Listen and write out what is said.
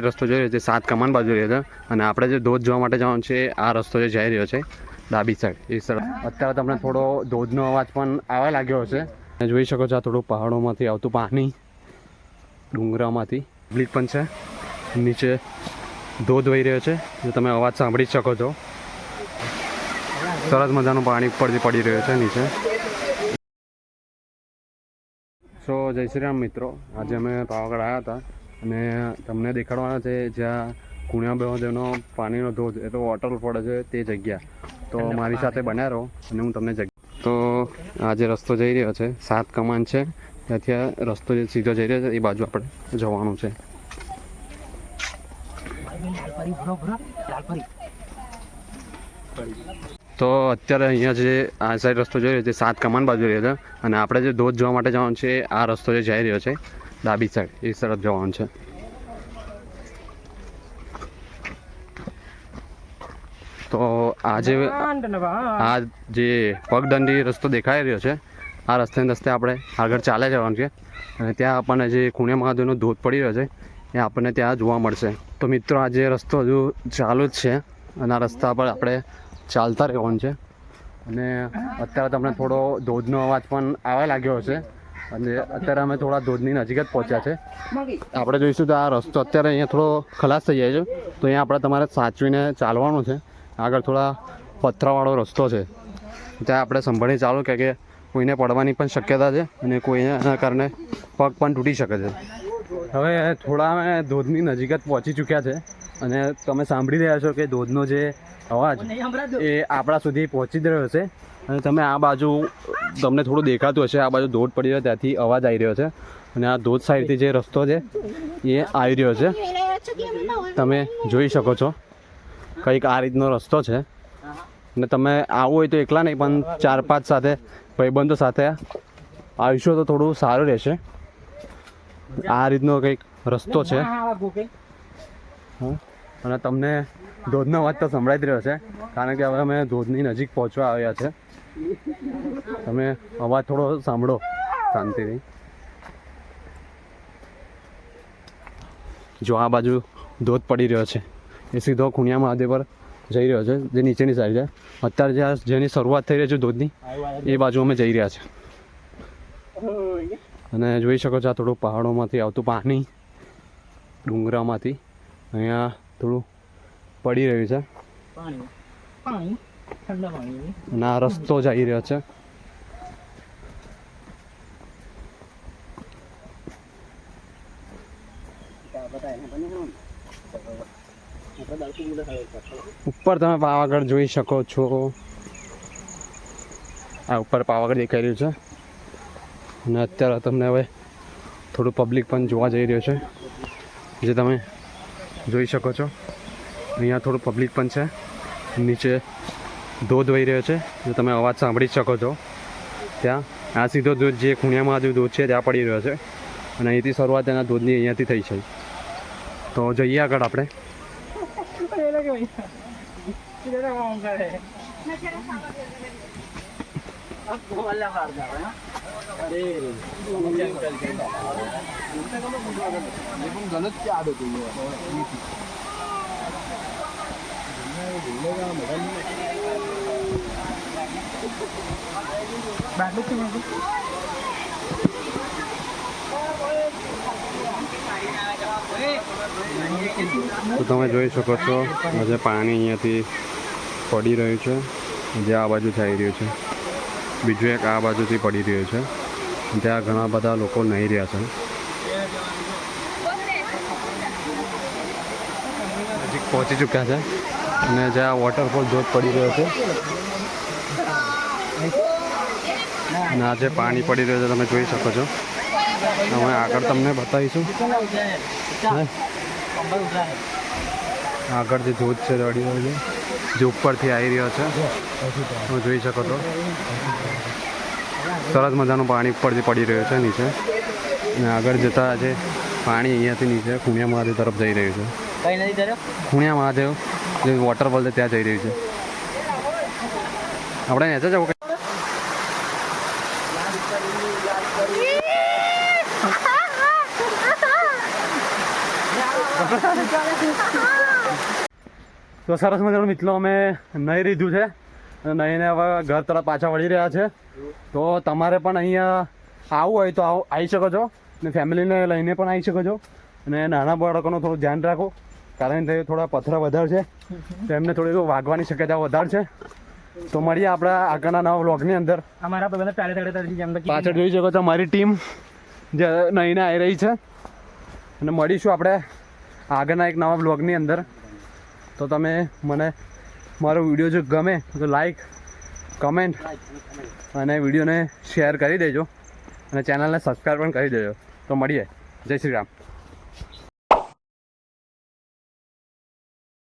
રસ્તો જોઈ રહ્યો છે, સાત કમાન બાજુ રહ્યો છે અને આપણે જે ધોધ જોવા માટે જવાનું છે, આ રસ્તો જે જઈ રહ્યો છે, ડાબી સાઈડ એ સાઈડ અત્યારે તમને થોડો ધોધનો અવાજ પણ આવવા લાગ્યો હશે. જોઈ શકો છો આ થોડું પહાડોમાંથી આવતું પાણી, ડુંગરામાંથી. પબ્લિક પણ છે. નીચે ધોધ વહી રહ્યો છે. જે તમે અવાજ સાંભળી શકો છો. સરસ મજાનું પાણી ઉપરથી પડી રહ્યું છે, નીચે. સો જય શ્રી રામ મિત્રો. આજે અમે પાવાગઢ આવ્યા હતા. અને તમને દેખાડવાના છે જ્યાં કુણ્યા મહાદેવનો પાણીનો ધોધ એટલે વોટરફોલ પડે છે તે જગ્યા. તો મારી સાથે બન્યા રહો અને હું તમને જગ્યા તો આ જે રસ્તો જઈ રહ્યો છે. સાત કમાન છે. ત્યાંથી આ રસ્તો જે સીધો જઈ રહ્યો છે એ બાજુ આપણે જવાનું છે. તો અત્યારે અહીંયા જે આ સાઈડ રસ્તો જોઈ રહ્યો છે સાત કમાન બાજુ રહ્યો છે. અને આપણે જે ધોધ જોવા માટે જવાનું છે આ રસ્તો જે જઈ રહ્યો છે. ડાબી સાઈડ એ તરફ જવાનું છે. તો આજે આ જે પગદંડી રસ્તો દેખાઈ રહ્યો છે આ રસ્તે રસ્તે આપણે આગળ ચાલે જવાનું છે. અને ત્યાં આપણને જે ખૂણે મહાદેવનો ધોધ પડી રહ્યો છે એ આપણને ત્યાં જોવા મળશે. તો મિત્રો આ જે રસ્તો હજુ ચાલુ જ છે અને આ રસ્તા પર આપણે ચાલતા રહેવાનું છે. અને અત્યારે તમને થોડો ધોધનો અવાજ પણ આવવા લાગ્યો હશે. અને અત્યારે અમે થોડા ધોધની નજીક જ પહોંચ્યા છે. આપણે જોઈશું તો આ રસ્તો અત્યારે અહીંયા થોડો ખલાસ થઈ જાય છે. તો અહીંયા આપણે તમારે સાચવીને ચાલવાનું છે. આગળ થોડા પથરાવાળો રસ્તો છે. ત્યાં આપણે સંભાળી ચાલો કે કે કોઈને પડવાની પણ શક્યતા છે અને કોઈના કારણે પગ પણ તૂટી શકે છે. હવે થોડા અમે ધોધની નજીક જ પહોંચી ચૂક્યા છે. અને તમે સાંભળી રહ્યા છો કે ધોધનો જે અવાજ. એ આપણા સુધી પહોંચી જ રહ્યો છે. અને તમે આ બાજુ તમને થોડું દેખાતું હશે આ બાજુ ધોધ પડી રહ્યો ત્યાંથી અવાજ આવી રહ્યો છે. અને આ ધોધ સાઈડથી જે રસ્તો છે એ આવી રહ્યો છે. તમે જોઈ શકો છો કંઈક આ રીતનો રસ્તો છે. અને તમે આવું હોય તો એકલા નહીં પણ ચાર પાંચ સાથે ભાઈબંધો સાથે આવીશો તો થોડું સારું રહેશે. આ રીતનો કંઈક રસ્તો છે. હા. અને તમને ધોધનો અવાજ તો સંભળાઈ જ રહ્યો છે. કારણ કે હવે અમે ધોધની નજીક પહોંચવા આવ્યા છે. તમે અવાજ થોડો સાંભળો શાંતિથી. જો આ બાજુ ધોધ પડી રહ્યો છે. એ સીધો ખૂણિયા મહાદેવ પર જઈ રહ્યો છે, જે નીચેની સાઈડ છે. અત્યારે જે જેની શરૂઆત થઈ રહી છે ધોધની, એ બાજુ અમે જઈ રહ્યા છે અને જોઈ શકો છો આ થોડું પહાડોમાંથી આવતું પાણી ડુંગરામાંથી અહીંયા થોડું પડી રહ્યું છે. પાણી. પાણી? ઠંડા પાણી. અને રસ્તો જઈ રહ્યો છે. ઉપર તમે પાવાગઢ જોઈ શકો છો. આ ઉપર પાવાગઢ દેખાઈ રહ્યું છે. અને અત્યારે તમને હવે થોડું પબ્લિક પણ જોવા જઈ રહ્યો છે. જે તમે જોઈ શકો છો. અહીંયા થોડું પબ્લિક પણ છે. નીચે ધોધ વહી રહ્યો છે. જો તમે અવાજ સાંભળી શકો છો. ત્યાં, આ સીધો ધોધ જે ખૂણિયામાં જે ધોધ છે, ત્યાં પડી રહ્યો છે. અને અહીંથી શરૂઆત એના ધોધની અહીંયાથી થઈ છે. તો જઈએ આગળ આપણે. અલ્લાહ તમે જોઈ શકો છો આજે પાણી અહીંયાથી પડી રહ્યું છે, જે આ બાજુ થઈ રહ્યું છે. બીજું એક આ બાજુથી પડી રહ્યું છે. ત્યાં ઘણા બધા લોકો નહીં રહ્યા છે. નજીક પહોંચી ચૂક્યા છે. અને જ્યાં વોટરફોલ ધોધ પડી રહ્યો છે. અને જે પાણી પડી રહ્યું છે, તમે જોઈ શકો છો. અમે આગળ તમને બતાવીશું. આગળ જે ધોધ છે દોડી રહ્યો છે જે ઉપરથી આવી રહ્યો છે. તમે જોઈ શકો છો. સરસ મજાનું પાણી ઉપરથી પડી રહ્યું છે નીચે. અને આગળ જતા જે પાણી અહીંયાથી નીચે ખૂણિયા મહાદેવ તરફ જઈ રહ્યું છે. કઈ ખૂણિયા મહાદેવ જે વોટરફોલ છે ત્યાં જઈ રહ્યું છે. આપણે નેચે જવું કે તો સરસ મજાનું મિત્રો અમે નહીં લીધું છે. અને નહીંને હવે ઘર તરફ પાછા વળી રહ્યા છે. તો તમારે પણ અહીંયા આવવું હોય તો આવો શકો છો. અને ફેમિલીને લઈને પણ આવી શકો છો. અને નાના બાળકોનું થોડું ધ્યાન રાખો. કારણ કે થોડા પથરા વધારે છે. તો એમને થોડી વાગવાની શક્યતા વધારે છે. તો મળીએ આપણા આગળના નવા વ્લોગની અંદર. અમારા પાછળ જોઈ શકો છો મારી ટીમ જે નહીંને આવી રહી છે. અને મળીશું આપણે આગળના એક નવા બ્લોગની અંદર. તો તમે મને મારો વીડિયો જો ગમે તો લાઈક કમેન્ટ અને વિડીયોને શેર કરી દેજો અને ચેનલને સબસ્ક્રાઈબ પણ કરી દેજો. તો મળીએ. જય શ્રી રામ.